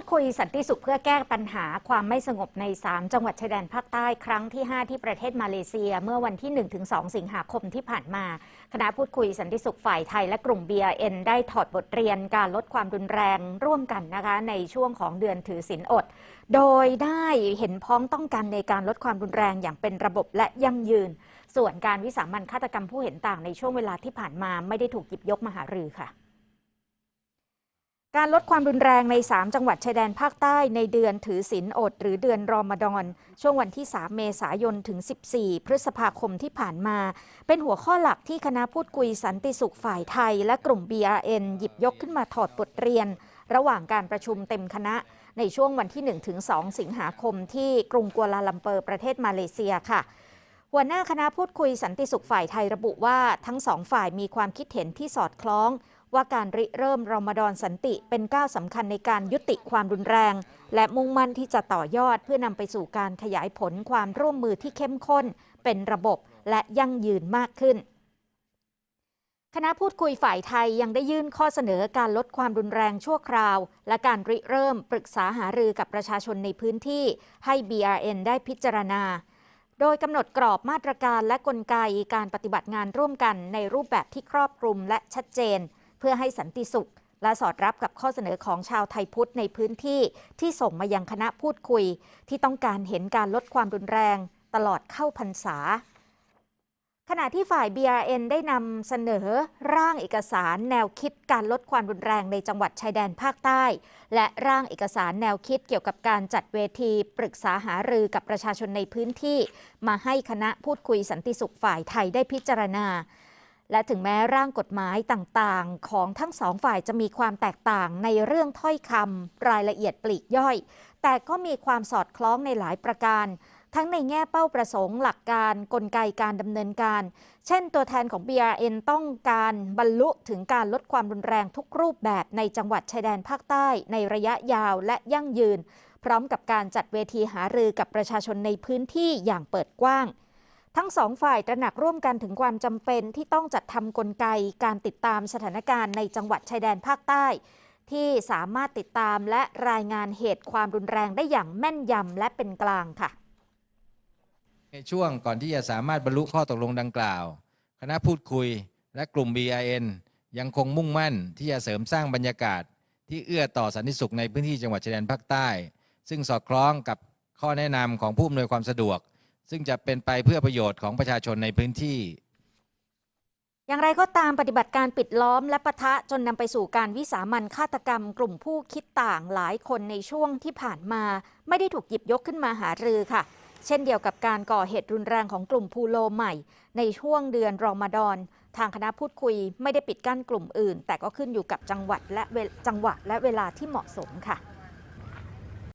ดคุยสันติสุขเพื่อแก้ปัญหาความไม่สงบใน 3 จังหวัดชายแดนภาคใต้ครั้งที่ 5 ที่ประเทศมาเลเซีย เมื่อวันที่ 1-2 สิงหาคมที่ผ่านมา คณะพูดคุยสันติสุขฝ่ายไทยและกลุ่ม BRN ได้ถอดบทเรียนการลดความรุนแรงร่วมกันนะคะในช่วงของเดือนถือศีลอด โดยได้เห็นพ้องต้องกันในการลดความรุนแรงอย่างเป็นระบบและยั่งยืน ส่วนการวิสามันฆาตกรรมผู้เห็นต่างในช่วงเวลาที่ผ่านมาไม่ได้ถูกหยิบยกมาหารือค่ะ การลดความรุนแรงใน 3 จังหวัดชายแดนภาคใต้ในเดือนถือศีลอด หรือเดือนรอมฎอน ช่วงวันที่ 3 เมษายนถึง 14 พฤษภาคมที่ผ่านมา เป็นหัวข้อหลักที่คณะพูดคุยสันติสุขฝ่ายไทย และกลุ่ม BRN หยิบยกขึ้นมาถอดบทเรียน ระหว่างการประชุมเต็มคณะ ในช่วงวันที่1-2สิงหาคมที่กรุงกัวลาลัมเปอร์ประเทศมาเลเซียค่ะหัวหน้าคณะพูดคุยสันติสุขฝ่ายไทยระบุว่าทั้งสองฝ่ายมีความคิดเห็นที่สอดคล้อง ว่าการริเริ่มรอมฎอนสันติเป็นก้าวสำคัญในการยุติความรุนแรง และมุ่งมั่นที่จะต่อยอดเพื่อนำไปสู่การขยายผลความร่วมมือที่เข้มข้น เป็นระบบและยั่งยืนมากขึ้นคณะพูดคุยฝ่ายไทยยังได้ยื่นข้อเสนอการลดความรุนแรงชั่วคราว และการริเริ่มปรึกษาหารือกับประชาชนในพื้นที่ให้ BRN ได้พิจารณา โดยกำหนดกรอบมาตรการและกลไกการปฏิบัติงานร่วมกันในรูปแบบที่ครอบคลุมและชัดเจน เพื่อให้สันติสุข และสอดรับกับข้อเสนอของชาวไทยพุทธในพื้นที่ที่ส่งมายังคณะพูดคุย ที่ต้องการเห็นการลดความรุนแรง ตลอดเข้าพรรษา ขณะที่ฝ่าย BRN ได้นำเสนอร่างเอกสารแนวคิดการลดความรุนแรงในจังหวัดชายแดนภาคใต้ และร่างเอกสารแนวคิดเกี่ยวกับการจัดเวทีปรึกษาหารือกับประชาชนในพื้นที่ มาให้คณะพูดคุยสันติสุขฝ่ายไทยได้พิจารณา และถึงแม้ร่างกฎหมายต่างๆ ของทั้งสองฝ่ายจะมีความแตกต่างในเรื่องถ้อยคำรายละเอียดปลีกย่อย แต่ก็มีความสอดคล้องในหลายประการ ทั้งในแง่เป้าประสงค์ หลักการกลไกการดำเนินการ เช่น ตัวแทนของ BRN ต้องการบรรลุถึงการลดความรุนแรงทุกรูปแบบในจังหวัดชายแดนภาคใต้ ในระยะยาวและยั่งยืน พร้อมกับการจัดเวทีหารือกับประชาชนในพื้นที่อย่างเปิดกว้าง ทั้งสองฝ่ายตระหนักร่วมกันถึงความจำเป็นที่ต้องจัดทำกลไกการติดตามสถานการณ์ในจังหวัดชายแดนภาคใต้ ที่สามารถติดตามและรายงานเหตุความรุนแรงได้อย่างแม่นยำและเป็นกลางค่ะ ในช่วงก่อนที่จะสามารถบรรลุข้อตกลงดังกล่าว คณะพูดคุยและกลุ่ม BIN ยังคงมุ่งมั่นที่จะเสริมสร้างบรรยากาศ ที่เอื้อต่อสันติสุขในพื้นที่จังหวัดชายแดนภาคใต้ ซึ่งสอดคล้องกับข้อแนะนำของผู้อำนวยความสะดวก ซึ่งจะเป็นไปเพื่อประโยชน์ของประชาชนในพื้นที่ อย่างไรก็ตามปฏิบัติการปิดล้อมและปะทะจนนำไปสู่การวิสามันฆาตกรรม กลุ่มผู้คิดต่างหลายคนในช่วงที่ผ่านมา ไม่ได้ถูกหยิบยกขึ้นมาหารือค่ะ เช่นเดียวกับการก่อเหตุรุนแรงของกลุ่มพูโลใหม่ ในช่วงเดือนรอมฎอนทางคณะพูดคุยไม่ได้ปิดกั้นกลุ่มอื่น แต่ก็ขึ้นอยู่กับจังหวัดและจังหวะและเวลาที่เหมาะสมค่ะ